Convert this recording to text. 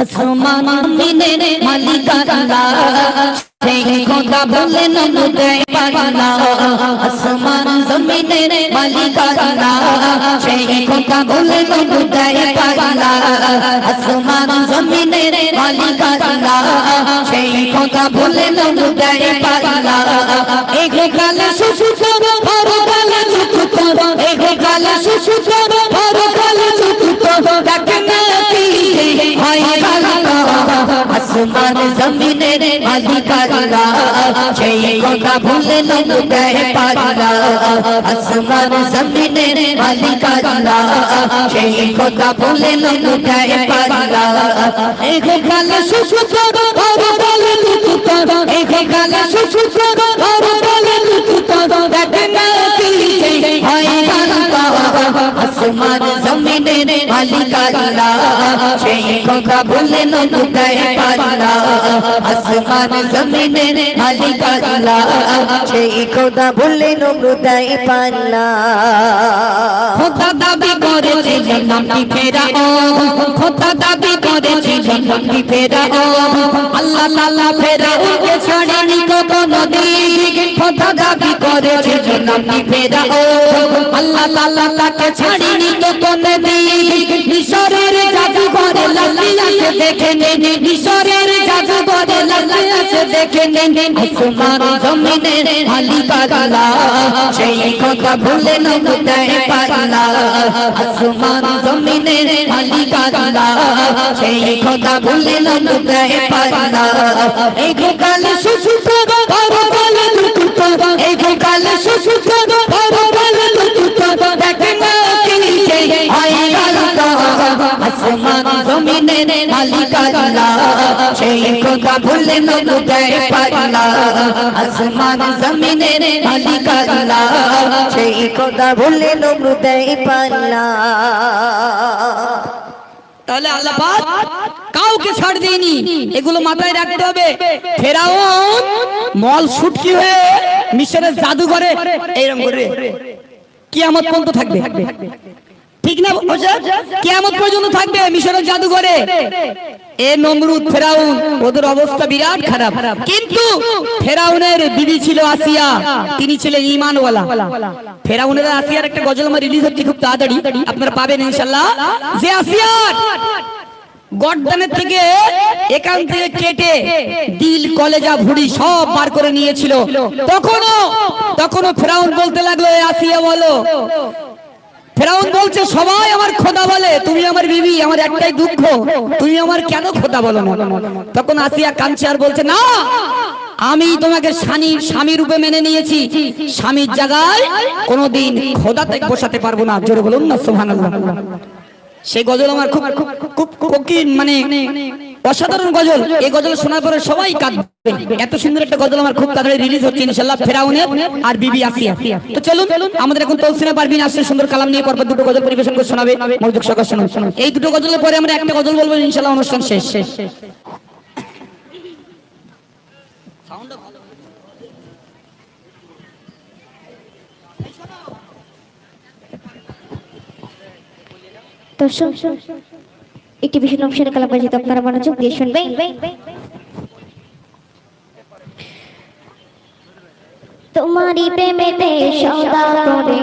আসমান জমিনের মালিক আল্লাহ সেই কথা বলেন উদয় পাল্লা আসমান জমিনের মালিক আল্লাহ সেই কথা বলেন উদয় পাল্লা আসমান আসমান জমিনের মালিক আল্লাহ সেই কথা ভুলেন উদয় পাল্লা আসমান জমিনের মালিক আল্লাহ সেই কথা ভুলেন উদয় পাল্লা এক কালে সুসুত পরকালে সুসুত এক কালে সুসুত পরকালে আসমান জমিনের মালিক আল্লাহ। সেই কথা বললেন উদয় পাল্লা। আসমান জমিনের মালিক আল্লাহ। সেই কথা বললেন হৃদয় পাল্লা। খোদা দাবি করেছে জন্মটি ফেরা ও খোদা দাবি করেছে জন্মটি ফেরা ও আল্লাহ তাআলা ফেরা ওকে ছাড়েনি খোদা দাবি করেছে জন্মটি ফেরা ও আল্লাহ তাআলা তাকে ছাড়েনি কত নদী মিশরের জাদুঘরে লালি আছে দেখে নিন মিশরের জাদুঘরে লালি আছে দেখে নিন আসমান জমিনের মালিক আল্লাহ সেই কথা ভুলে না উদয় পাল্লা আসমান জমিনের মালিক আল্লাহ সেই কথা ভুলে না উদয় পাল্লা এই কালে সুসুত আসমান জমিনের মালিক আল্লাহ। সেই কথা ভুলে আসমান মালিক আল্লাহ। সেই কথা পাল্লা। তাহলে আল্লাহ কাউকে ছাড় দেয়নি। এগুলো মাথায় রাখতে হবে। ফেরাউন মল সুটকি হয়ে মিশরের জাদুঘরে এইরকম করে। কিয়ামত পর্যন্ত থাকবে। ঠিক না কেমন পর্যন্ত থাকবে মিশরের জাদুঘরে। এ নমরুদ, ফেরাউন, ওদের অবস্থা বিরাট খারাপ। কিন্তু ফেরাউনের দিদি ছিল আসিয়া, তিনি ছিলেন ইমানওয়ালা ফেরাউনের আসিয়ার একটা গজল আমার রিলিজ হচ্ছে খুব তাড়াতাড়ি, আপনারা পাবেন ইনশাল্লাহ যে আসিয়ার গর্দানের থেকে এখান থেকে কেটে দিল, কলেজা, ভুড়ি সব বার করে নিয়েছিল। তখনও তখনও ফেরাউন বলতে লাগল, "এ আসিয়া বলো ফেরাউন বলছে, সবাই আমার খোদা বলে, তুমি আমার বিবি, আমার একটাই দুঃখ, তুমি আমার কেন খোদা বলো না? তখন আসিয়া কাঁদছে আর বলছে, না, আমি তোমাকে স্বামী স্বামী রূপে মেনে নিয়েছি। স্বামীর জায়গায় কোনোদিন খোদাতে বসাতে পারব না। জোরে বলুন না, সুবহানাল্লাহ। সেই গজল আমার খুব খুব কোকিন মানে অসাধারণ গজল। এই গজল শোনার পরে সবাই কাঁদবে। এত সুন্দর একটা গজল আমার খুব তাড়াতাড়ি রিলিজ হচ্ছে ইনশাআল্লাহ ফেরাউনের আর বিবি আসিয়া তো চলুন, আমাদের এখন তৌসিনা পারবিন আসছে, সুন্দর কালাম নিয়ে পরপর দুটো গজল পরিবেশন করে শোনাবে মনোযোগ সহকারে শুনুন এই দুটো গজলের পরে আমরা একটা গজল বলব ইনশাআল্লাহ অনুষ্ঠান শেষ শেষ। দর্শক একটি ভীষণ অনুষ্ঠানে কালাম বাজিত আপনারা মনোযোগ দিয়ে শুনবেন তোমারই প্রেমেতে সদা করে।